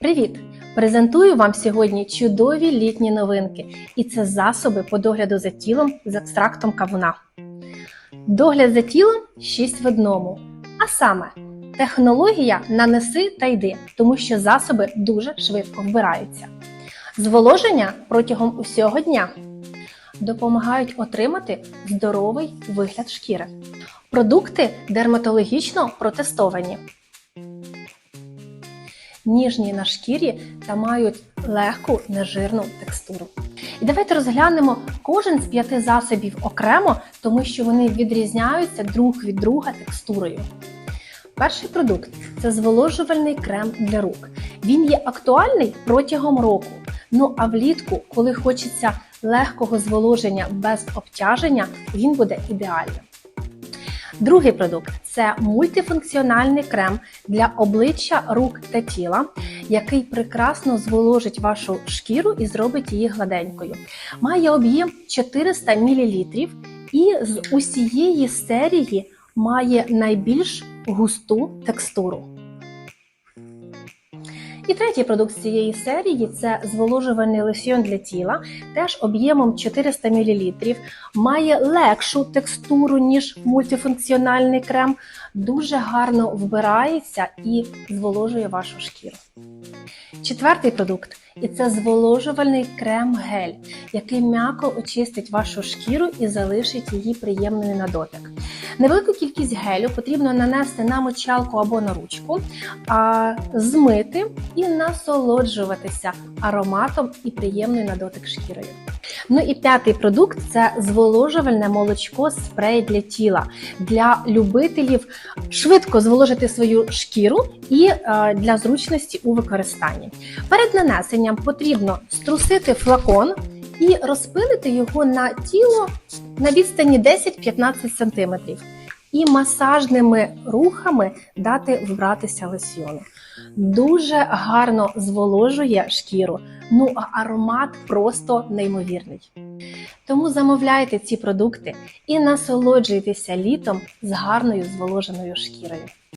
Привіт! Презентую вам сьогодні чудові літні новинки, і це засоби по догляду за тілом з екстрактом кавуна. Догляд за тілом 6 в одному. А саме, технологія нанеси та йди, тому що засоби дуже швидко вбираються. Зволоження протягом усього дня допомагають отримати здоровий вигляд шкіри. Продукти дерматологічно протестовані ніжні на шкірі та мають легку нежирну текстуру. І давайте розглянемо кожен з п'яти засобів окремо, тому що вони відрізняються друг від друга текстурою. Перший продукт це зволожувальний крем для рук. Він є актуальний протягом року. Ну а влітку, коли хочеться легкого зволоження без обтяження, він буде ідеальним. Другий продукт це мультифункціональний крем для обличчя, рук та тіла, який прекрасно зволожить вашу шкіру і зробить її гладенькою. Має об'єм 400 мл і з усієї серії має найбільш густу текстуру. І третій продукт з цієї серії це зволожувальний лосьйон для тіла, теж об'ємом 400 мл, має легшу текстуру, ніж мультифункціональний крем, дуже гарно вбирається і зволожує вашу шкіру. Четвертий продукт і це зволожувальний крем-гель, який м'яко очистить вашу шкіру і залишить її приємною на дотик. Невелику кількість гелю потрібно нанести на мочалку або на ручку, а змити і насолоджуватися ароматом і приємною на дотик шкірою. Ну і п'ятий продукт це зволожувальне молочко спрей для тіла для любителів швидко зволожити свою шкіру і е, для зручності у використанні. Перед нанесенням потрібно струсити флакон і розпилити його на тіло на відстані 10-15 см. І масажними рухами дати вбратися лосьйону. Дуже гарно зволожує шкіру, ну а аромат просто неймовірний. Тому замовляйте ці продукти і насолоджуйтеся літом з гарною зволоженою шкірою.